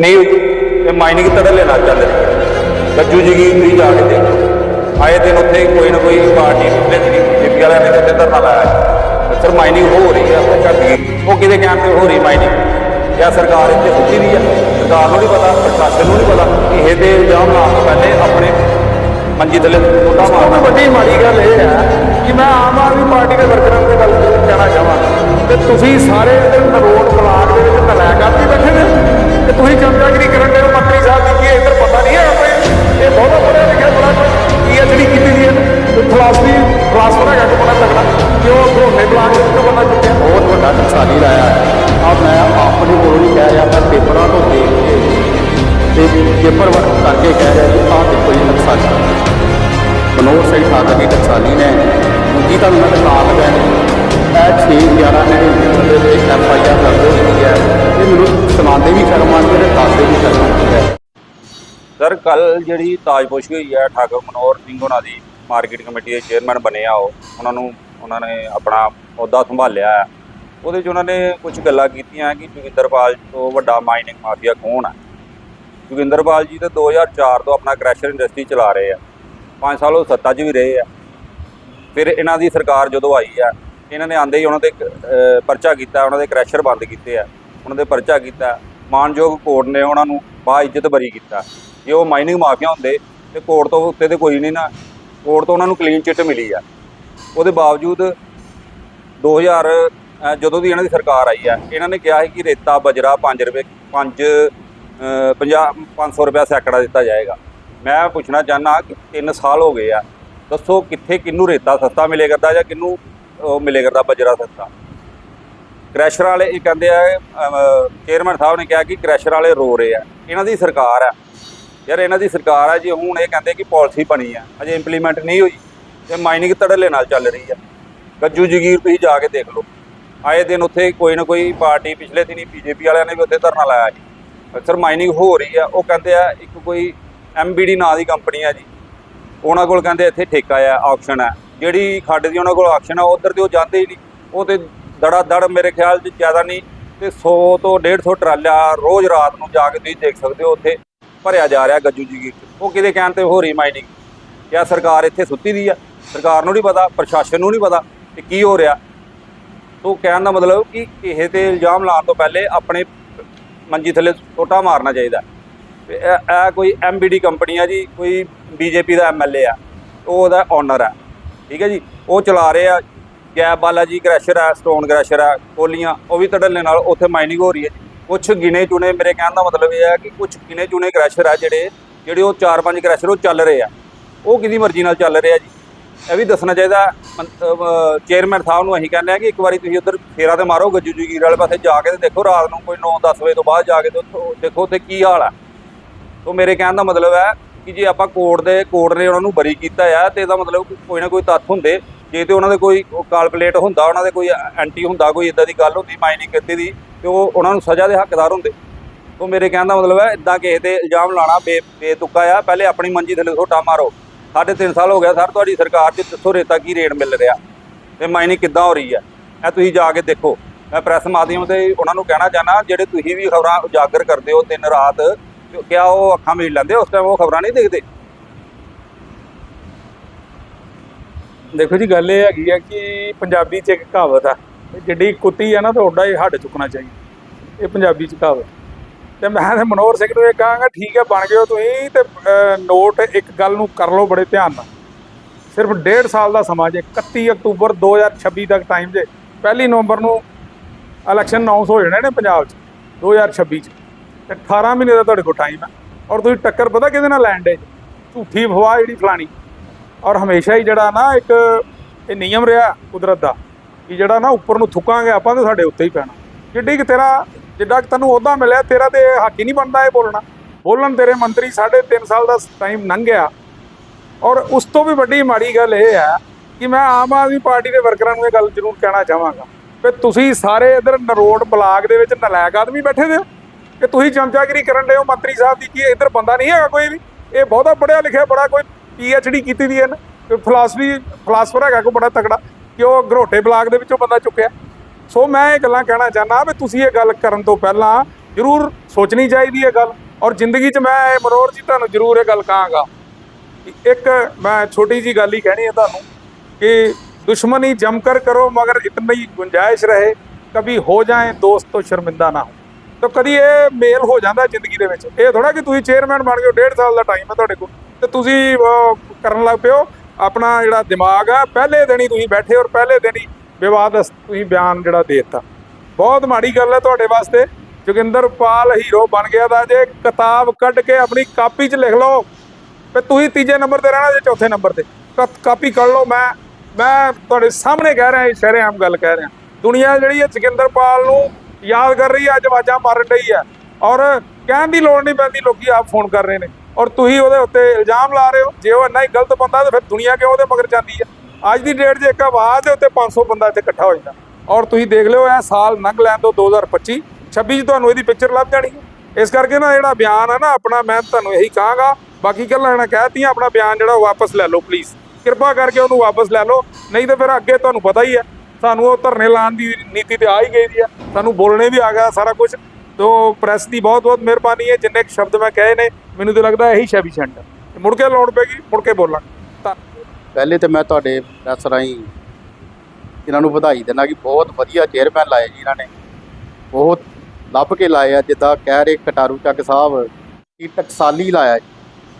ਨਹੀਂ ਹੋਈ ਮਾਈਨਿੰਗ ਤੜਲੇ ਨਾਲ ਚੱਲ ਰਹੀ ਹੈ ਗੱਜੂ ਜੀ ਕੀ ਤੁਸੀਂ ਜਾ ਕੇ ਦੇਖੋ ਆਏ ਦਿਨ ਉੱਥੇ ਕੋਈ ਨਾ ਕੋਈ ਪਾਰਟੀ ਪਿਛਲੇ ਦਿਨੀ ਬੀਜੇਪੀ ਵਾਲਿਆਂ ਨੇ ਕਿਤੇ ਧਰਨਾ ਲਾਇਆ ਸਰ ਮਾਈਨਿੰਗ ਹੋ ਰਹੀ ਹੈ ਉਹ ਘੱਟ ਗਈ ਉਹ ਕਿਹਦੇ ਕਹਿਣ ਤੇ ਹੋ ਰਹੀ ਮਾਈਨਿੰਗ ਜਾਂ ਸਰਕਾਰ ਇੱਥੇ ਸੁੱਤੀ ਦੀ ਆ? ਸਰਕਾਰ ਨੂੰ ਨਹੀਂ ਪਤਾ, ਪ੍ਰਸ਼ਾਸਨ ਨੂੰ ਨਹੀਂ ਪਤਾ ਕਿ ਇਹ ਤੇ ਇਲਜ਼ਾਮ ਲਾਉਣ ਤੋਂ ਪਹਿਲੇ ਆਪਣੇ ਮੰਜੀ ਥੱਲੇ ਛੋਟਾ ਸਭ ਤੋਂ ਮਾਰਨਾ ਵੱਡੀ ਮਾੜੀ ਗੱਲ ਇਹ ਹੈ ਕਿ ਮੈਂ ਆਮ ਆਦਮੀ ਪਾਰਟੀ ਦੇ ਵਰਕਰਾਂ ਦੀ ਗੱਲ ਕਹਿਣਾ ਚਾਹਾਂਗਾ। ਤੇ ਤੁਸੀਂ ਸਾਰੇ ਇਧਰ ਨਰੋਟ ਬਲਾਕ ਦੇ ਵਿੱਚ ਨਲਾਇਕ ਆਦਮੀ ਬੈਠੇ ਨੇ ਤੇ ਤੁਸੀਂ ਚਮਚਾਗਿਰੀ ਕਰਨ ਦੇ ਮੰਤਰੀ ਸਾਹਿਬ ਦੀ ਕੀ ਇੱਧਰ ਪਤਾ ਨਹੀਂ ਹੈ ਕੋਈ ਇਹ ਬਹੁਤ ਪੜਿਆ ਲਿਖਿਆ, ਬੜਾ ਕੋਈ ਪੀਐਚਡੀ ਕੀਤੀ ਦੀ ਹੈ? ਫਲਾਸਫੀ ਫਲਸਫੀ ਫਲਸਫਰ ਹੈਗਾ ਕੋਈ ਬੜਾ ਤਗੜਾ ਕਿ ਉਹ ਘੋਨੇ ਬਲਾਕ ਦੇ ਵਿੱਚੋਂ ਬੰਦਾ ਚੁੱਕਿਆ। ਬਹੁਤ ਵੱਡਾ ਨੁਕਸਾਨੀ ਲਾਇਆ ਹੈ। ਆ ਮੈਂ ਆਪਣੇ ਕੋਲੋਂ ਕਹਿ ਰਿਹਾ, ਮੈਂ ਪੇਪਰਾਂ ਤੋਂ ਦੇਖ ਕੇ, ਤੇ ਪੇਪਰ ਵਰਕ ਕਰਕੇ ਕਹਿ ਰਿਹਾ ਕਿ ਆਹ ਦੇਖੋ ਇਹ ਨੁਕਸਾਨੀ ਮਨੋਹਰ ਸਿੰਘ ਠਾਕਰ ਦੀ ਨੁਕਸਾਨੀ ਨੇ। ਦੂਜੀ ਤੁਹਾਨੂੰ ਮੈਂ ਦਿਖਾ ਲਗਾ ਇਹ 6 11 ਨੇ ਦੇ ਵਿੱਚ ਐਫ ਆਈ ਆਰ ਦਰਜ ਹੋਈ ਹੈ ਇਹ ਵੀ ਸ਼ਰਮ ਆਉਂਦੀ ਹੈ ਤੇ ਵੀ ਸ਼ਰਮ ਆਉਂਦੀ ਹੈ। ਸਰ, ਕੱਲ ਜਿਹੜੀ ਤਾਜਪੋਸ਼ੀ ਹੋਈ ਹੈ ਠਾਕੁਰ ਮਨੋਹਰ ਸਿੰਘ ਉਹਨਾਂ ਦੀ ਮਾਰਕੀਟ ਕਮੇਟੀ ਦੇ ਚੇਅਰਮੈਨ ਬਣੇ ਆ ਉਹ। ਉਹਨਾਂ ਨੂੰ, ਉਹਨਾਂ ਨੇ ਆਪਣਾ ਅਹੁਦਾ ਸੰਭਾਲਿਆ ਹੈ। ਉਹਦੇ 'ਚ ਉਹਨਾਂ ਨੇ ਕੁਝ ਗੱਲਾਂ ਕੀਤੀਆਂ ਕਿ ਜੋਗਿੰਦਰਪਾਲ ਤੋਂ ਵੱਡਾ ਮਾਈਨਿੰਗ ਮਾਫੀਆ ਕੌਣ ਹੈ? ਜੋਗਿੰਦਰਪਾਲ ਜੀ ਤਾਂ 2004 ਤੋਂ ਆਪਣਾ ਕ੍ਰੈਸ਼ਰ ਇੰਡਸਟਰੀ ਚਲਾ ਰਹੇ ਆ। 5 ਸਾਲ ਉਹ ਸੱਤਾ 'ਚ ਵੀ ਰਹੇ ਆ। ਫਿਰ ਇਹਨਾਂ ਦੀ ਸਰਕਾਰ ਜਦੋਂ ਆਈ ਆ ਇਹਨਾਂ ਨੇ ਆਂਦੇ ਹੀ ਉਹਨਾਂ ਤੇ ਪਰਚਾ ਕੀਤਾ, ਉਹਨਾਂ ਦੇ ਕ੍ਰੈਸ਼ਰ ਬੰਦ ਕੀਤੇ ਆ। ਉਹਨਾਂ ਦੇ ਪਰਚਾ ਕੀਤਾ ਮਾਨਯੋਗ ਕੋਰਟ ਨੇ ਉਹਨਾਂ ਨੂੰ ਬਾ ਇੱਜ਼ਤ ਬਰੀ ਕੀਤਾ। ਜੇ ਉਹ ਮਾਈਨਿੰਗ ਮਾਫੀਆ ਹੁੰਦੇ ਤੇ ਕੋਰਟ ਤੋਂ ਉੱਤੇ ਤੇ ਕੋਈ ਨਹੀਂ ਨਾ ਕੋਰਟ ਤੋਂ ਉਹਨਾਂ ਨੂੰ ਕਲੀਨ ਚਿੱਟ ਮਿਲੀ ਆ। ਉਹਦੇ ਬਾਵਜੂਦ 2000 ਅਹ, ਜਦੋਂ ਦੀ ਇਹਨਾਂ ਦੀ ਸਰਕਾਰ ਆਈ ਆ ਇਹਨਾਂ ਨੇ ਕਿਹਾ ਸੀ ਕਿ ਰੇਤਾ ਬਜਰਾ 5 ਰੁਪਏ 5 50 500 ਰੁਪਏ ਸੈਕੜਾ ਦਿੱਤਾ ਜਾਏਗਾ। ਮੈਂ ਪੁੱਛਣਾ ਚਾਹਨਾ ਕਿ 3 ਸਾਲ ਹੋ ਗਏ ਆ ਦੱਸੋ ਕਿੱਥੇ ਕਿੰਨੂੰ ਰੇਤਾ ਸਸਤਾ ਮਿਲੇ ਕਰਦਾ ਜਾਂ ਕਿੰਨੂੰ ਮਿਲੇ ਕਰਦਾ ਬਜਰਾ ਸਸਤਾ? ਕ੍ਰੈਸ਼ਰ ਵਾਲੇ ਇਹ ਕਹਿੰਦੇ ਆ ਚੇਅਰਮੈਨ ਸਾਹਿਬ ਨੇ ਕਿਹਾ ਕਿ ਕ੍ਰੈਸ਼ਰ ਵਾਲੇ ਰੋ ਰਹੇ ਆ। ਇਹਨਾਂ ਦੀ ਸਰਕਾਰ ਆ। ਯਾਰ ਇਹਨਾਂ ਦੀ ਸਰਕਾਰ ਆ ਜੀ, ਹੁਣ ਇਹ ਕਹਿੰਦੇ ਕਿ ਪਾਲਿਸੀ ਬਣੀ ਆ। ਅਜੇ ਇੰਪਲੀਮੈਂਟ ਨਹੀਂ ਹੋਈ। ਤੇ ਮਾਈਨਿੰਗ ਤੜਲੇ ਨਾਲ ਚੱਲ ਰਹੀ ਆ। ਗੱਜੂ ਜਗੀਰ ਤੁਸੀਂ ਜਾ ਕੇ ਦੇਖ ਲਓ। ਆਏ ਦਿਨ ਉੱਥੇ ਕੋਈ ਨਾ ਕੋਈ ਪਾਰਟੀ ਪਿਛਲੇ ਦਿਨੀ ਬੀਜੇਪੀ ਵਾਲਿਆਂ ਨੇ ਵੀ ਉੱਥੇ ਧਰਨਾ ਲਾਇਆ ਜੀ। ਅਕਸਰ ਮਾਈਨਿੰਗ ਹੋ ਰਹੀ ਆ। ਉਹ ਕਹਿੰਦੇ ਆ, ਇੱਕ ਕੋਈ ਐਮਬੀਡੀ ਨਾਂ ਦੀ ਕੰਪਨੀ ਆ ਜੀ। ਉਹਨਾਂ ਕੋਲ ਕਹਿੰਦੇ ਇੱਥੇ ਠੇਕਾ ਆ ਆਕਸ਼ਨ ਆ। ਜਿਹੜੀ ਖੱਡ ਦੀ ਉਹਨਾਂ ਕੋਲ ਆਕਸ਼ਨ ਆ, ਉਧਰ ਤੇ ਉਹ ਜਾਂਦੇ ਹੀ ਨਹੀਂ। ਉਹ ਤੇ ਦੜਾ ਦੜ ਮੇਰੇ ਖਿਆਲ 'ਚ ਜ਼ਿਆਦਾ ਨਹੀਂ ਤੇ 100 ਤੋਂ 150 ਟਰਾਲਾ ਰੋਜ਼ ਰਾਤ ਨੂੰ ਜਾ ਕੇ ਤੁਸੀਂ ਦੇਖ ਸਕਦੇ ਹੋ ਉੱਥੇ ਭਰਿਆ ਜਾ ਰਿਹਾ ਗੱਜੂ ਜੀ ਕੀ ਉਹ ਕਿਹਦੇ ਕਹਿਣ ਤੇ ਹੋ ਰਹੀ ਮਾਈਨਿੰਗ? ਕਿਆ ਸਰਕਾਰ ਇੱਥੇ ਸੁੱਤੀ ਦੀ ਆ? ਸਰਕਾਰ ਨੂੰ ਨਹੀਂ ਪਤਾ, ਪ੍ਰਸ਼ਾਸਨ ਨੂੰ ਨਹੀਂ ਪਤਾ ਕਿ ਕੀ ਹੋ ਰਿਹਾ। ਤੋਂ ਕਹਿਣ ਦਾ ਮਤਲਬ ਕਿ ਇਹ ਤੇ ਇਲਜ਼ਾਮ ਲਾਉਣ ਤੋਂ ਪਹਿਲੇ ਆਪਣੇ ਮੰਜੀ ਥੱਲੇ ਛੋਟਾ ਮਾਰਨਾ ਚਾਹੀਦਾ। ਤੇ ਇਹ ਇਹ ਕੋਈ ਐਮਬੀਡੀ ਕੰਪਨੀ ਆ ਜੀ, ਕੋਈ ਬੀਜੇਪੀ ਦਾ ਐਮਐਲਏ ਆ, ਉਹ ਉਹਦਾ ਓਨਰ ਆ। ਠੀਕ ਹੈ ਜੀ? ਉਹ ਚਲਾ ਰਹੇ ਆ ਗੈਪ ਵਾਲਾ ਜੀ ਕ੍ਰੈਸ਼ਰ ਆ ਸਟੋਨ ਕ੍ਰੈਸ਼ਰ ਆ, ਕੋਲੀਆਂ, ਉਹ ਵੀ ਤੜਲੇ ਨਾਲ ਉੱਥੇ ਮਾਈਨਿੰਗ ਹੋ ਰਹੀ ਹੈ। ਜੀ ਕੁਝ ਗਿਣੇ ਚੁਣੇ, ਮੇਰੇ ਕਹਿਣ ਦਾ ਮਤਲਬ ਇਹ ਹੈ ਕਿ ਕੁਝ ਗਿਣੇ ਚੁਣੇ ਕ੍ਰੈਸ਼ਰ ਆ ਜਿਹੜੇ ਜਿਹੜੇ ਉਹ 4-5 ਕ੍ਰੈਸ਼ਰ ਉਹ ਚੱਲ ਰਹੇ ਆ। ਉਹ ਕਿਹਦੀ ਮਰਜ਼ੀ ਨਾਲ ਚੱਲ ਰਹੇ ਆ ਜੀ? ਇਹ ਵੀ ਦੱਸਣਾ ਚਾਹੀਦਾ ਚੇਅਰਮੈਨ ਸਾਹਿਬ ਨੂੰ ਅਸੀਂ ਕਹਿੰਦੇ ਆ ਕਿ ਇੱਕ ਵਾਰੀ ਤੁਸੀਂ ਉੱਧਰ ਫੇਰਾ ਤੇ ਮਾਰੋ, ਗੱਜੂ ਜਗੀਰ ਵਾਲੇ ਪਾਸੇ ਜਾ ਕੇ ਤੇ ਦੇਖੋ, ਰਾਤ ਨੂੰ ਕੋਈ 9-10 ਵਜੇ ਤੋਂ ਬਾਅਦ ਜਾ ਕੇ ਦੇਖੋ ਉੱਥੇ ਕੀ ਹਾਲ ਆ। ਤੋਂ ਮੇਰੇ ਕਹਿਣ ਦਾ ਮਤਲਬ ਹੈ ਕਿ ਜੇ ਆਪਾਂ ਕੋਰਟ ਦੇ, ਕੋਰਟ ਨੇ ਉਹਨਾਂ ਨੂੰ ਬਰੀ ਕੀਤਾ ਆ, ਤੇ ਇਹਦਾ ਮਤਲਬ ਕੋਈ ਨਾ ਕੋਈ ਤੱਥ ਹੁੰਦੇ। ਜੇ ਤੇ ਉਹਨਾਂ ਦੇ ਕੋਈ ਕਾਲਕੂਲੇਟ ਹੁੰਦਾ, ਉਹਨਾਂ ਦੇ ਕੋਈ ਐਂਟੀ ਹੁੰਦਾ, ਕੋਈ ਇਦਾਂ ਦੀ ਗੱਲ ਹੁੰਦੀ, ਮਾਈਨਿੰਗ ਕੀਤੀ ਦੀ, ਤੇ ਉਹ ਉਹਨਾਂ ਨੂੰ ਸਜ਼ਾ ਦੇ ਹੱਕਦਾਰ ਹੁੰਦੇ। ਉਹ ਮੇਰੇ ਕਹਿਣ ਦਾ ਮਤਲਬ ਹੈ ਇਦਾਂ ਕਿਸੇ ਤੇ ਇਲਜ਼ਾਮ ਲਾਣਾ ਬੇ, ਬੇਤੁਕਾ ਆ। ਪਹਿਲੇ ਆਪਣੀ ਮੰਜੀ ਥੱਲੇ ਛੋਟਾ ਮਾਰੋ। ਸਾਢੇ ਤਿੰਨ ਸਾਲ ਹੋ ਗਿਆ, ਸਰ, ਤੁਹਾਡੀ ਸਰਕਾਰ 'ਚ ਦੱਸੋ ਰੇਤਾ ਕੀ ਰੇਟ ਮਿਲ ਰਿਹਾ। ਤੇ ਮਾਈਨਿੰਗ ਕਿੱਦਾਂ ਹੋ ਰਹੀ ਹੈ? ਇਹ ਤੁਸੀਂ ਜਾ ਕੇ ਦੇਖੋ। ਮੈਂ ਪ੍ਰੈਸ ਮਾਧਿਅਮ ਤੇ ਉਹਨਾਂ ਨੂੰ ਕਹਿਣਾ ਚਾਹਨਾ ਜਿਹੜੇ ਤੁਸੀਂ ਵੀ ਖਬਰਾਂ ਉਜਾਗਰ ਕਰਦੇ ਹੋ ਦਿਨ ਰਾਤ, ਤੇ ਕਿਆ ਉਹ ਅੱਖਾਂ ਮੀਟ ਲੈਂਦੇ, ਉਸ ਟਾਈਮ ਉਹ ਖਬਰਾਂ ਨਹੀਂ ਦੇਖਦੇ? ਦੇਖੋ ਜੀ, ਗੱਲ ਇਹ ਹੈਗੀ ਆ ਕਿ ਪੰਜਾਬੀ 'ਚ ਇੱਕ ਕਹਾਵਤ ਆ ਕਿ ਜਿੱਡੀ ਕੁੱਤੀ ਆ ਨਾ, ਤਾਂ ਓਡਾ ਹੀ ਹੱਡ ਚੁੱਕਣਾ ਚਾਹੀਦਾ। ਇਹ ਪੰਜਾਬੀ 'ਚ ਕਹਾਵਤ। ਤੇ ਮੈਂ ਤੇ ਮਨੋਹਰ ਸਿੰਘ ਨੂੰ ਇਹ ਕਹਾਂਗਾ, ਠੀਕ ਹੈ ਬਣ ਗਏ ਹੋ ਤੁਸੀਂ, ਤੇ ਨੋਟ ਇੱਕ ਗੱਲ ਨੂੰ ਕਰ ਲਓ ਬੜੇ ਧਿਆਨ ਨਾਲ। ਸਿਰਫ ਡੇਢ ਸਾਲ ਦਾ ਸਮਾਂ ਜੇ 31 ਅਕਤੂਬਰ 2026 ਤੱਕ ਟਾਈਮ ਜੇ, ਪਹਿਲੀ ਨਵੰਬਰ ਨੂੰ ਇਲੈਕਸ਼ਨ ਅਨਾਉਂਸ ਹੋ ਜਾਣੇ ਨੇ ਪੰਜਾਬ 'ਚ 2026 'ਚ। ਤੇ 18 ਮਹੀਨੇ ਦਾ ਤੁਹਾਡੇ ਕੋਲ ਟਾਈਮ ਹੈ ਔਰ ਤੁਸੀਂ ਟੱਕਰ ਪਤਾ ਕਿਹਦੇ ਨਾਲ ਲੈਣ ਦੇ ਝੂਠੀ ਅਫਵਾਹ ਜਿਹੜੀ ਫਲਾਣੀ। ਔਰ ਹਮੇਸ਼ਾ ਹੀ ਜਿਹੜਾ ਨਾ ਇੱਕ ਇਹ ਨਿਯਮ ਰਿਹਾ ਕੁਦਰਤ ਦਾ ਕਿ ਜਿਹੜਾ ਨਾ ਉੱਪਰ ਨੂੰ ਥੁੱਕਾਂਗੇ ਆਪਾਂ ਤਾਂ ਸਾਡੇ ਉੱਤੇ ਹੀ ਪੈਣਾ। ਜਿੱਡੀ ਕਿ ਤੇਰਾ ਜਿੱਡਾ ਕਿ ਤੈਨੂੰ ਅਹੁਦਾ ਮਿਲਿਆ, ਤੇਰਾ ਤੇ ਹੱਕ ਹੀ ਨਹੀਂ ਬਣਦਾ ਇਹ ਬੋਲਣਾ। ਬੋਲਣ ਤੇਰੇ ਮੰਤਰੀ ਸਾਢੇ ਤਿੰਨ ਸਾਲ ਦਾ ਟਾਈਮ ਲੰਘ ਗਿਆ ਔਰ ਉਸ ਤੋਂ ਵੀ ਵੱਡੀ ਮਾੜੀ ਗੱਲ ਇਹ ਹੈ ਕਿ ਮੈਂ ਆਮ ਆਦਮੀ ਪਾਰਟੀ ਦੇ ਵਰਕਰਾਂ ਨੂੰ ਇਹ ਗੱਲ ਜ਼ਰੂਰ ਕਹਿਣਾ ਚਾਹਾਂਗਾ ਕਿ ਤੁਸੀਂ ਸਾਰੇ ਇਧਰ ਨਰੋਡ ਬਲਾਕ ਦੇ ਵਿੱਚ ਨਲਾਇਕ ਆਦਮੀ ਬੈਠੇ ਦੇ ਹੋ। ਕਿ ਤੁਸੀਂ ਚਮਚਾਗਿਰੀ ਕਰਨ ਦੇ ਹੋ ਮੰਤਰੀ ਸਾਹਿਬ ਦੀ, ਕੀ ਇਧਰ ਬੰਦਾ ਨਹੀਂ ਹੈਗਾ ਕੋਈ ਵੀ। ਇਹ ਬਹੁਤਾ ਪੜਿਆ ਲਿਖਿਆ ਬੜਾ ਕੋਈ ਪੀ ਐੱਚ ਡੀ ਕੀਤੀ ਦੀ ਹੈ ਨਾ? ਫਲਸਫੀ ਫਲਸਫਰ ਹੈਗਾ ਕੋ ਬੜਾ ਤਕੜਾ, ਕਿ ਉਹ ਗਰੋਟੇ ਬਲਾਕ ਦੇ ਵਿੱਚੋਂ ਬੰਦਾ ਚੁੱਕਿਆ। ਸੋ ਮੈਂ ਇਹ ਗੱਲਾਂ ਕਹਿਣਾ ਚਾਹਨਾ ਵੀ ਤੁਸੀਂ ਇਹ ਗੱਲ ਕਰਨ ਤੋਂ ਪਹਿਲਾਂ ਜ਼ਰੂਰ ਸੋਚਣੀ ਚਾਹੀਦੀ ਹੈ ਗੱਲ, ਔਰ ਜ਼ਿੰਦਗੀ 'ਚ ਮੈਂ ਇਹ ਮਨੋਰ ਜੀ ਤੁਹਾਨੂੰ ਜ਼ਰੂਰ ਇਹ ਗੱਲ ਕਹਾਂਗਾ। ਇੱਕ ਮੈਂ ਛੋਟੀ ਜੀ ਗੱਲ ਹੀ ਕਹਿਣੀ ਹੈ ਤੁਹਾਨੂੰ ਕਿ ਦੁਸ਼ਮਣੀ ਜਮਕਰ ਕਰੋ, ਮਗਰ ਇਤਨੀ ਗੁੰਜਾਇਸ਼ ਰਹੇ ਕभी ਹੋ ਜਾਏ ਦੋਸਤ ਤੋਂ ਸ਼ਰਮਿੰਦਾ ਨਾ ਹੋ। ਤਾਂ ਕਦੀ ਇਹ ਮੇਲ ਹੋ ਜਾਂਦਾ ਜ਼ਿੰਦਗੀ ਦੇ ਵਿੱਚ। ਇਹ ਥੋੜਾ ਕਿ ਤੁਸੀਂ ਚੇਅਰਮੈਨ ਬਣ ਗਏ ਡੇਢ ਸਾਲ ਦਾ ਟਾਈਮ ਹੈ ਤੁਹਾਡੇ ਕੋਲ। ਤੇ ਤੁਸੀਂ ਕਰਨ ਲੱਗ ਪਿਓ ਆਪਣਾ ਜਿਹੜਾ ਦਿਮਾਗ ਆ, ਪਹਿਲੇ ਦਿਨ ਹੀ ਤੁਸੀਂ ਬੈਠੇ ਔਰ ਪਹਿਲੇ ਦਿਨ ਹੀ ਵਿਵਾਦ ਤੁਸੀਂ ਬਿਆਨ ਜਿਹੜਾ ਦੇ ਦਿੱਤਾ। ਬਹੁਤ ਮਾੜੀ ਗੱਲ ਹੈ ਤੁਹਾਡੇ ਵਾਸਤੇ। ਜੋਗਿੰਦਰ ਪਾਲ ਹੀਰੋ ਬਣ ਗਿਆ ਦਾ ਜੇ ਕਿਤਾਬ ਕੱਢ ਕੇ ਆਪਣੀ ਕਾਪੀ 'ਚ ਲਿਖ ਲਓ, ਤੇ ਤੁਸੀਂ ਤੀਜੇ ਨੰਬਰ ਤੇ ਰਹਿਣਾ ਜੇ ਚੌਥੇ ਨੰਬਰ ਤੇ। ਕ- ਕਾਪੀ ਕੱਢ ਲਓ। ਮੈਂ ਮੈਂ ਤੁਹਾਡੇ ਸਾਹਮਣੇ ਕਹਿ ਰਿਹਾ ਸ਼ਹਿਰੇ ਆਮ ਗੱਲ ਕਹਿ ਰਿਹਾ। ਦੁਨੀਆ ਜਿਹੜੀ ਹੈ ਜੋਗਿੰਦਰ ਪਾਲ ਨੂੰ ਯਾਦ ਕਰ ਰਹੀ ਹੈ, ਅੱਜ ਆਵਾਜ਼ਾਂ ਮਾਰਨ ਡਈ ਹੈ। ਔਰ ਕਹਿਣ ਦੀ ਲੋੜ ਨਹੀਂ ਪੈਂਦੀ, ਲੋਕੀ ਆਪ ਫੋਨ ਕਰ ਰਹੇ ਨੇ। ਔਰ ਤੁਸੀਂ ਉਹਦੇ ਉੱਤੇ ਇਲਜ਼ਾਮ ਲਾ ਰਹੇ ਹੋ, ਜੇ ਉਹ ਇੰਨਾ ਹੀ ਗਲਤ ਬੰਦਾ ਤਾਂ ਫਿਰ ਦੁਨੀਆ ਕਿਉਂ ਉਹਦੇ ਮਗਰ ਜਾਂਦੀ ਹੈ? ਅੱਜ ਦੀ ਡੇਟ 'ਚ ਇੱਕ ਆਵਾਜ਼ ਦੇ ਉੱਤੇ 500 ਬੰਦਾ ਇੱਥੇ ਇਕੱਠਾ ਹੋ ਜਾਂਦਾ। ਔਰ ਤੁਸੀਂ ਦੇਖ ਲਿਓ, ਇਹ ਸਾਲ ਲੰਘ ਲੈਣ ਤੋਂ 2025 26 'ਚ ਤੁਹਾਨੂੰ ਇਹਦੀ ਪਿਕਚਰ ਲੱਭ ਜਾਣੀ ਹੈ। ਇਸ ਕਰਕੇ ਨਾ ਜਿਹੜਾ ਬਿਆਨ ਆ ਨਾ, ਆਪਣਾ ਮੈਂ ਤੁਹਾਨੂੰ ਇਹੀ ਕਹਾਂਗਾ, ਬਾਕੀ ਗੱਲਾਂ ਇਹਨਾਂ ਕਹਿਤੀਆਂ, ਆਪਣਾ ਬਿਆਨ ਜਿਹੜਾ ਉਹ ਵਾਪਸ ਲੈ ਲਓ ਪਲੀਜ਼ ਕਿਰਪਾ ਕਰਕੇ ਉਹਨੂੰ ਵਾਪਸ ਲੈ ਲਓ, ਨਹੀਂ ਤਾਂ ਫਿਰ ਅੱਗੇ ਤੁਹਾਨੂੰ ਪਤਾ ਹੀ ਹੈ, ਸਾਨੂੰ ਉਹ ਧਰਨੇ ਲਾਉਣ ਦੀ ਨੀਤੀ ਤੇ ਆ ਹੀ ਗਈ ਦੀ ਆ ਸਾਨੂੰ ਬੋਲਣੇ ਵੀ ਆ ਗਿਆ ਸਾਰਾ ਕੁਝ ਤੋ ਪ੍ਰੈਸ ਦੀ ਬਹੁਤ ਬਹੁਤ ਮਿਹਰਬਾਨੀ ਹੈ, ਜਿੰਨੇ ਕੁ ਸ਼ਬਦ ਮੈਂ ਕਹੇ ਨੇ ਮੈਨੂੰ ਤਾਂ ਲੱਗਦਾ ਇਹੀ ਸ਼ੈਫੀਸ਼ੈਂਟ ਹੈ ਮੁੜ ਕੇ ਲੋੜ ਪੈਗੀ ਮੁੜ ਕੇ ਬੋਲਾਂ। ਪਹਿਲੇ ਤੇ ਮੈਂ ਤੁਹਾਡੇ ਪ੍ਰੈਸ ਰਾਹੀਂ ਇਹਨਾਂ ਨੂੰ ਵਧਾਈ ਦਿੰਦਾ ਕਿ ਬਹੁਤ ਵਧੀਆ ਚੇਅਰਮੈਨ ਲਾਏ ਜੀ ਇਹਨਾਂ ਨੇ। ਬਹੁਤ ਲੱਭ ਕੇ ਲਾਏ ਆ, ਜਿੱਦਾਂ ਕਹਿ ਰਹੇ ਕਟਾਰੂ ਚੱਕ ਸਾਹਿਬ ਕਿ ਟਕਸਾਲੀ ਲਾਇਆ ਜੀ।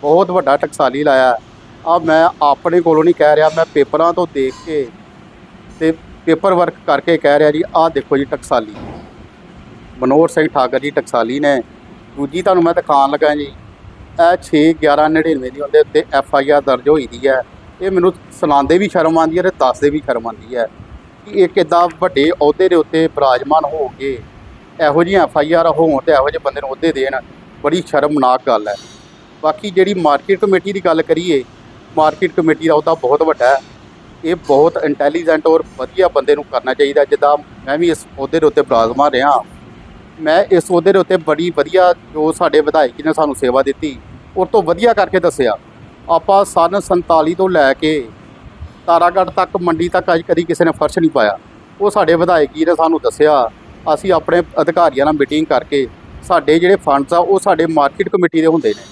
ਬਹੁਤ ਵੱਡਾ ਟਕਸਾਲੀ ਲਾਇਆ। ਆ ਮੈਂ ਆਪਣੇ ਕੋਲੋਂ ਨਹੀਂ ਕਹਿ ਰਿਹਾ, ਮੈਂ ਪੇਪਰਾਂ ਤੋਂ ਦੇਖ ਕੇ ਤੇ ਪੇਪਰ ਵਰਕ ਕਰਕੇ ਕਹਿ ਰਿਹਾ ਜੀ, ਆਹ ਦੇਖੋ ਜੀ ਟਕਸਾਲੀ। ਮਨੋਹਰ ਸਿੰਘ ਠਾਕਰ ਜੀ ਟਕਸਾਲੀ ਨੇ। ਦੂਜੀ ਤੁਹਾਨੂੰ ਮੈਂ ਦਿਖਾਉਣ ਲੱਗਾ ਜੀ 6 11 99 ਦੀ ਉਹਦੇ ਉੱਤੇ ਐਫ ਆਈ ਆਰ ਦਰਜ ਹੋਈ ਦੀ ਹੈ। ਇਹ ਮੈਨੂੰ ਸੁਣਾਉਂਦੇ ਵੀ ਸ਼ਰਮ ਆਉਂਦੀ ਹੈ ਤੇ ਦੱਸਦੇ ਵੀ ਸ਼ਰਮ ਆਉਂਦੀ ਹੈ ਕਿ ਇਹ ਕਿੱਦਾਂ ਵੱਡੇ ਅਹੁਦੇ ਦੇ ਉੱਤੇ ਬਰਾਜਮਾਨ ਹੋ ਕੇ ਇਹੋ ਜਿਹੀਆਂ ਐਫ ਆਈ ਆਰ ਹੋਣ ਤੇ ਇਹੋ ਜਿਹੇ ਬੰਦੇ ਨੂੰ ਅਹੁਦੇ ਦੇਣ, ਬੜੀ ਸ਼ਰਮਨਾਕ ਗੱਲ ਹੈ। ਬਾਕੀ ਜਿਹੜੀ ਮਾਰਕੀਟ ਕਮੇਟੀ ਦੀ ਗੱਲ ਕਰੀਏ, ਮਾਰਕੀਟ ਕਮੇਟੀ ਦਾ ਅਹੁਦਾ ਬਹੁਤ ਵੱਡਾ ਹੈ। ਇਹ ਬਹੁਤ ਇੰਟੈਲੀਜੈਂਟ ਔਰ ਵਧੀਆ ਬੰਦੇ ਨੂੰ ਕਰਨਾ ਚਾਹੀਦਾ ਜਿੱਦਾਂ ਮੈਂ ਵੀ ਇਸ ਅਹੁਦੇ ਦੇ ਉੱਤੇ ਬਰਾਜਮਾਨ ਰਿਹਾ। ਮੈਂ ਇਸ ਅਹੁਦੇ ਦੇ ਉੱਤੇ ਬੜੀ ਵਧੀਆ ਜੋ ਸਾਡੇ ਵਿਧਾਇਕ ਜੀ ਨੇ ਸਾਨੂੰ ਸੇਵਾ ਦਿੱਤੀ ਉਹ ਤੋਂ ਵਧੀਆ ਕਰਕੇ ਦੱਸਿਆ। ਆਪਾਂ ਸਨ 47 ਤੋਂ ਲੈ ਕੇ ਤਾਰਾਗੜ੍ਹ ਤੱਕ, ਮੰਡੀ ਤੱਕ ਅੱਜ ਕਦੀ ਕਿਸੇ ਨੇ ਫਰਸ਼ ਨਹੀਂ ਪਾਇਆ। ਉਹ ਸਾਡੇ ਵਿਧਾਇਕ ਜੀ ਨੇ ਸਾਨੂੰ ਦੱਸਿਆ, ਅਸੀਂ ਆਪਣੇ ਅਧਿਕਾਰੀਆਂ ਨਾਲ ਮੀਟਿੰਗ ਕਰਕੇ ਸਾਡੇ ਜਿਹੜੇ ਫੰਡਸ ਆ, ਉਹ ਸਾਡੇ ਮਾਰਕੀਟ ਕਮੇਟੀ ਦੇ ਹੁੰਦੇ ਨੇ।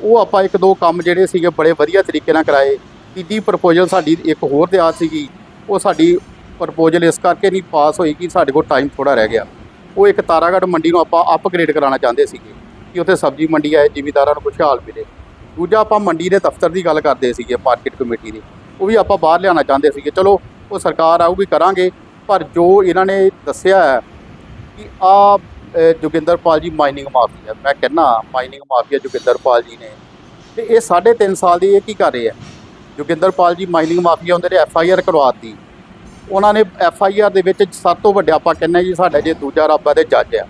ਉਹ ਆਪਾਂ ਇੱਕ ਦੋ ਕੰਮ ਜਿਹੜੇ ਸੀਗੇ, ਬੜੇ ਵਧੀਆ ਤਰੀਕੇ ਨਾਲ ਕਰਾਏ। ਤੀਜੀ ਪ੍ਰਪੋਜ਼ਲ ਸਾਡੀ ਇੱਕ ਹੋਰ ਤਿਆਰ ਸੀਗੀ। ਉਹ ਸਾਡੀ ਪ੍ਰਪੋਜ਼ਲ ਇਸ ਕਰਕੇ ਨਹੀਂ ਪਾਸ ਹੋਈ ਕਿ ਸਾਡੇ ਕੋਲ ਟਾਈਮ ਥੋੜਾ ਰਹਿ ਗਿਆ। ਉਹ ਇੱਕ ਤਾਰਾਗੜ੍ਹ ਮੰਡੀ ਨੂੰ ਆਪਾਂ ਅਪਗ੍ਰੇਡ ਕਰਾਉਣਾ ਚਾਹੁੰਦੇ ਸੀਗੇ। ਕਿ ਉੱਥੇ ਸਬਜ਼ੀ ਮੰਡੀ ਆਏ, ਜ਼ਿਮੀਦਾਰਾਂ ਨੂੰ ਖੁਸ਼ਹਾਲ ਮਿਲੇ। ਦੂਜਾ ਆਪਾਂ ਮੰਡੀ ਦੇ ਦਫ਼ਤਰ ਦੀ ਗੱਲ ਕਰਦੇ ਸੀਗੇ ਮਾਰਕੀਟ ਕਮੇਟੀ ਦੀ। ਉਹ ਵੀ ਆਪਾਂ ਬਾਹਰ ਲਿਆਉਣਾ ਚਾਹੁੰਦੇ ਸੀਗੇ। ਚਲੋ, ਉਹ ਸਰਕਾਰ ਆਊਗੀ, ਕਰਾਂਗੇ। ਪਰ ਜੋ ਇਹਨਾਂ ਨੇ ਦੱਸਿਆ ਹੈ ਕਿ ਆ ਜੋਗਿੰਦਰਪਾਲ ਜੀ ਮਾਈਨਿੰਗ ਮਾਫੀਆ ਮੈਂ ਕਹਿੰਨਾ ਮਾਈਨਿੰਗ ਮਾਫੀਆ ਜੋਗਿੰਦਰਪਾਲ ਜੀ ਨੇ। ਤੇ ਇਹ 3.5 ਸਾਲ ਦੀ ਇਹ ਕੀ ਕਰ ਰਹੇ ਆ ਜੋਗਿੰਦਰਪਾਲ ਜੀ ਮਾਈਨਿੰਗ ਮਾਫੀਆ ਹੁੰਦੇ ਨੇ ਐਫ ਆਈ ਆਰ ਕਰਵਾਤੀ। ਉਹਨਾਂ ਨੇ ਐਫ ਆਈ ਆਰ ਦੇ ਵਿੱਚ ਸਭ ਤੋਂ ਵੱਡੇ ਆਪਾਂ ਕਹਿੰਦੇ ਜੀ, ਸਾਡਾ ਜੇ ਦੂਜਾ ਰੱਬਾ ਦੇ ਜੱਜ ਆ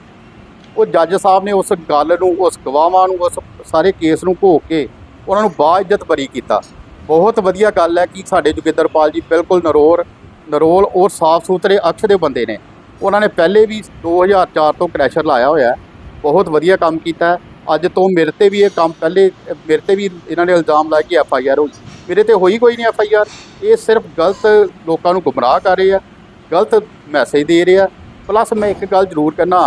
ਉਹ ਜੱਜ ਸਾਹਿਬ ਨੇ ਉਸ ਗੱਲ ਨੂੰ, ਉਸ ਗਵਾਹਾਂ ਨੂੰ, ਉਸ ਸਾਰੇ ਕੇਸ ਨੂੰ ਭੋਗ ਕੇ ਉਹਨਾਂ ਨੂੰ ਬਾਇਜ਼ਤ ਬਰੀ ਕੀਤਾ। ਬਹੁਤ ਵਧੀਆ ਗੱਲ ਹੈ ਕਿ ਸਾਡੇ ਜੋਗਿੰਦਰਪਾਲ ਜੀ ਬਿਲਕੁਲ ਨਰੋਰ, ਨਰੋਲ ਔਰ ਸਾਫ਼ ਸੁਥਰੇ ਅੱਖ ਦੇ ਬੰਦੇ ਨੇ। ਉਹਨਾਂ ਨੇ ਪਹਿਲੇ ਵੀ 2004 ਤੋਂ ਕ੍ਰੈਸ਼ਰ ਲਾਇਆ ਹੋਇਆ ਬਹੁਤ ਵਧੀਆ ਕੰਮ ਕੀਤਾ ਅੱਜ ਤੋਂ ਮੇਰੇ ਤੇ ਵੀ ਇਹ ਕੰਮ, ਪਹਿਲੇ ਮੇਰੇ ਤੇ ਵੀ ਇਹਨਾਂ ਨੇ ਇਲਜ਼ਾਮ ਲਾਇਆ ਕਿ ਐਫ ਆਈ ਆਰ ਹੋਈ। ਮੇਰੇ ਤੇ ਹੋਈ ਕੋਈ ਨਹੀਂ ਐਫ ਆਈ ਆਰ। ਇਹ ਸਿਰਫ ਗਲਤ ਲੋਕਾਂ ਨੂੰ ਗੁੰਮਰਾਹ ਕਰ ਰਹੇ ਆ। ਗਲਤ ਮੈਸੇਜ ਦੇ ਰਹੇ ਆ। ਪਲੱਸ ਮੈਂ ਇੱਕ ਗੱਲ ਜ਼ਰੂਰ ਕਹਿਣਾ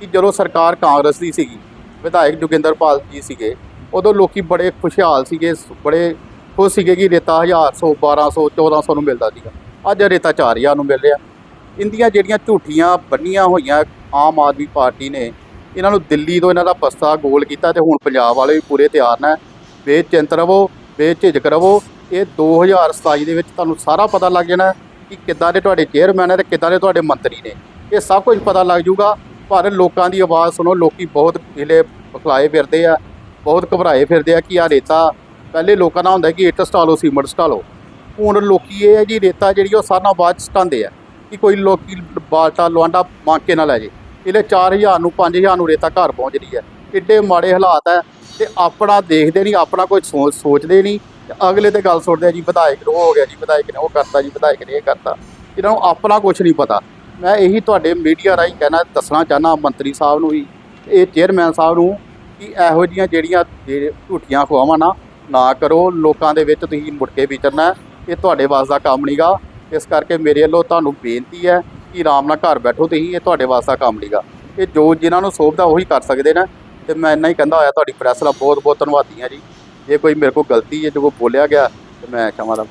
ਕਿ ਜਦੋਂ ਸਰਕਾਰ ਕਾਂਗਰਸ ਦੀ ਸੀਗੀ, ਵਿਧਾਇਕ ਜੋਗਿੰਦਰਪਾਲ ਜੀ ਸੀਗੇ, ਉਦੋਂ ਲੋਕੀ ਬੜੇ ਖੁਸ਼ਹਾਲ ਸੀਗੇ ਬੜੇ ਖੁਸ਼ ਸੀਗੇ ਕਿ ਰੇਤਾ 1100 1200 1400 ਨੂੰ ਮਿਲਦਾ ਸੀਗਾ। ਅੱਜ ਰੇਤਾ 4000 ਨੂੰ ਮਿਲ ਰਿਹਾ। ਇੰਦੀਆਂ ਜਿਹੜੀਆਂ ਝੂਠੀਆਂ ਬੰਨੀਆਂ ਹੋਈਆਂ ਆਮ ਆਦਮੀ ਪਾਰਟੀ ਨੇ, ਇਹਨਾਂ ਨੂੰ ਦਿੱਲੀ ਤੋਂ ਇਹਨਾਂ ਦਾ ਪਸਤਾ ਗੋਲ ਕੀਤਾ ਤੇ ਹੁਣ ਪੰਜਾਬ ਵਾਲੇ ਵੀ ਪੂਰੇ ਤਿਆਰ ਨੇ। ਬੇਚਿੰਤ ਰਵੋ ਬੇਝਿਜਕ ਰਵੋ ਇਹ 2027 ਦੇ ਵਿੱਚ ਤੁਹਾਨੂੰ ਸਾਰਾ ਪਤਾ ਲੱਗ ਜਾਣਾ ਕਿ ਕਿੱਦਾਂ ਦੇ ਤੁਹਾਡੇ ਚੇਅਰਮੈਨ ਹੈ ਤੇ ਕਿੱਦਾਂ ਦੇ ਤੁਹਾਡੇ ਮੰਤਰੀ ਨੇ। ਇਹ ਸਭ ਕੁਝ ਪਤਾ ਲੱਗ ਜਾਊਗਾ। ਪਰ ਲੋਕਾਂ ਦੀ ਆਵਾਜ਼ ਸੁਣੋ, ਲੋਕੀ ਬਹੁਤ ਹਿਲੇ ਬਖਲਾਏ ਫਿਰਦੇ ਆ, ਬਹੁਤ ਘਬਰਾਏ ਫਿਰਦੇ ਆ ਕਿ ਆ ਰੇਤਾ ਪਹਿਲੇ ਲੋਕਾਂ ਦਾ ਹੁੰਦਾ ਕਿ ਇੱਟ ਸਟਾਲੋ ਸੀਮੈਂਟ ਸਟਾਲੋ ਹੁਣ ਲੋਕੀ ਇਹ ਹੈ ਜੀ ਰੇਤਾ ਜਿਹੜੀ ਉਹ ਸਾਰਾ ਬਾਅਦ 'ਚ ਸਟਾਉਂਦੇ ਆ ਕਿ ਕੋਈ ਲੋਕੀ ਬਾਲਟਾ ਲਵਾਂਡਾ ਮੰਗ ਕੇ ਨਾ ਲੈ ਜੇ ਇਹਲੇ 4000 ਨੂੰ 5000 ਨੂੰ ਰੇਤਾ ਘਰ ਪਹੁੰਚਦੀ ਹੈ ਕਿੱਡੇ ਮਾੜੇ ਹਾਲਾਤ ਹੈ ਤੇ ਆਪਣਾ ਦੇਖਦੇ ਨਹੀਂ, ਆਪਣਾ ਕੋਈ ਸੋਚ ਸੋਚਦੇ ਨਹੀਂ। ਤੇ ਅਗਲੇ ਤੇ ਗੱਲ ਸੁਣਦੇ ਆ ਜੀ, ਵਿਧਾਇਕ ਨੂੰ ਉਹ ਹੋ ਗਿਆ ਜੀ, ਵਿਧਾਇਕ ਨੇ ਉਹ ਕਰਤਾ ਜੀ, ਵਿਧਾਇਕ ਨੇ ਇਹ ਕਰਤਾ। ਇਹਨਾਂ ਨੂੰ ਆਪਣਾ ਕੁਝ ਨਹੀਂ ਪਤਾ। ਮੈਂ ਇਹੀ ਤੁਹਾਡੇ ਮੀਡੀਆ ਰਾਹੀਂ ਕਹਿਣਾ, ਦੱਸਣਾ ਚਾਹਨਾ ਮੰਤਰੀ ਸਾਹਿਬ ਨੂੰ ਵੀ, ਇਹ ਚੇਅਰਮੈਨ ਸਾਹਿਬ ਨੂੰ ਕਿ ਇਹੋ ਜੀਆਂ ਜਿਹੜੀਆਂ ਜੇ ਝੂਠੀਆਂ ਖਵਾਵਾਂ ਨਾ ਨਾ ਕਰੋ, ਲੋਕਾਂ ਦੇ ਵਿੱਚ ਤੁਸੀਂ ਮੁੜ ਕੇ ਵਿਚਰਨਾ ਇਹ ਤੁਹਾਡੇ ਵਾਸ ਦਾ ਕੰਮ ਨਹੀਂਗਾ। ਇਸ ਕਰਕੇ ਮੇਰੇ ਵੱਲੋਂ ਤੁਹਾਨੂੰ ਬੇਨਤੀ ਹੈ ਕਿ ਆਰਾਮ ਨਾਲ ਘਰ ਬੈਠੋ ਤੁਸੀਂ, ਇਹ ਤੁਹਾਡੇ ਵਾਸ ਦਾ ਕੰਮ ਨਹੀਂਗਾ। ਇਹ ਜੋ ਜਿਨ੍ਹਾਂ ਨੂੰ ਸੋਭਦਾ ਉਹੀ ਕਰ ਸਕਦੇ ਨੇ। ਤੇ ਮੈਂ ਇੰਨਾ ਹੀ ਕਹਿੰਦਾ ਹੋਇਆ, ਤੁਹਾਡੀ ਪ੍ਰੈਸ ਦਾ ਬਹੁਤ ਬਹੁਤ ਧੰਨਵਾਦੀ ਹਾਂ ਜੀ। ਜੇ ਕੋਈ ਮੇਰੇ ਕੋਲ ਗਲਤੀ ਹੈ, ਜੋ ਕੋਈ ਬੋਲਿਆ ਗਿਆ, ਤੇ ਮੈਂ ਖਿਮਾ ਦਾ